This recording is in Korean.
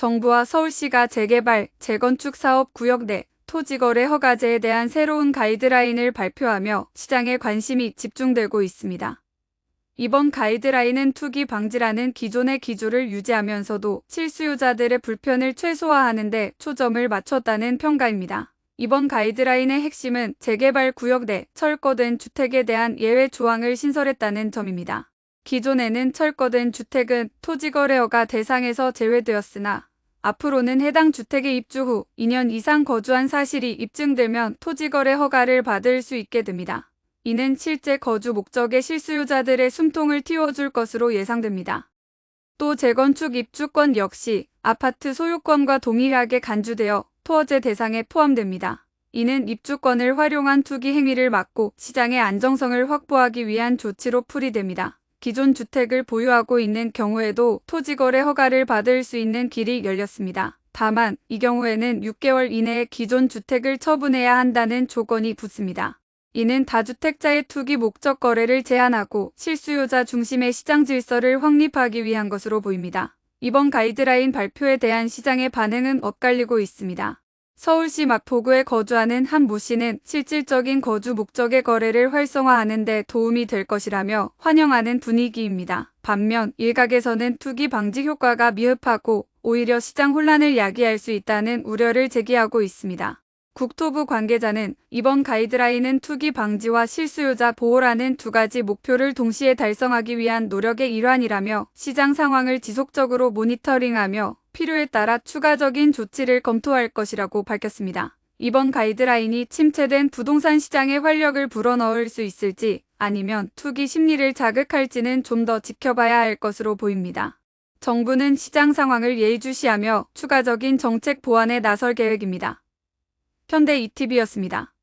정부와 서울시가 재개발, 재건축 사업 구역 내 토지거래 허가제에 대한 새로운 가이드라인을 발표하며 시장에 관심이 집중되고 있습니다. 이번 가이드라인은 투기 방지라는 기존의 기조를 유지하면서도 실수요자들의 불편을 최소화하는 데 초점을 맞췄다는 평가입니다. 이번 가이드라인의 핵심은 재개발 구역 내 철거된 주택에 대한 예외 조항을 신설했다는 점입니다. 기존에는 철거된 주택은 토지거래허가 대상에서 제외되었으나 앞으로는 해당 주택에 입주 후 2년 이상 거주한 사실이 입증되면 토지거래 허가를 받을 수 있게 됩니다. 이는 실제 거주 목적의 실수요자들의 숨통을 틔워줄 것으로 예상됩니다. 또 재건축 입주권 역시 아파트 소유권과 동일하게 간주되어 토어제 대상에 포함됩니다. 이는 입주권을 활용한 투기 행위를 막고 시장의 안정성을 확보하기 위한 조치로 풀이됩니다. 기존 주택을 보유하고 있는 경우에도 토지거래 허가를 받을 수 있는 길이 열렸습니다. 다만 이 경우에는 6개월 이내에 기존 주택을 처분해야 한다는 조건이 붙습니다. 이는 다주택자의 투기 목적 거래를 제한하고 실수요자 중심의 시장 질서를 확립하기 위한 것으로 보입니다. 이번 가이드라인 발표에 대한 시장의 반응은 엇갈리고 있습니다. 서울시 마포구에 거주하는 한 모 씨는 실질적인 거주 목적의 거래를 활성화하는 데 도움이 될 것이라며 환영하는 분위기입니다. 반면 일각에서는 투기 방지 효과가 미흡하고 오히려 시장 혼란을 야기할 수 있다는 우려를 제기하고 있습니다. 국토부 관계자는 이번 가이드라인은 투기 방지와 실수요자 보호라는 두 가지 목표를 동시에 달성하기 위한 노력의 일환이라며 시장 상황을 지속적으로 모니터링하며 필요에 따라 추가적인 조치를 검토할 것이라고 밝혔습니다. 이번 가이드라인이 침체된 부동산 시장에 활력을 불어넣을 수 있을지 아니면 투기 심리를 자극할지는 좀 더 지켜봐야 할 것으로 보입니다. 정부는 시장 상황을 예의주시하며 추가적인 정책 보완에 나설 계획입니다. 현대 ETV였습니다.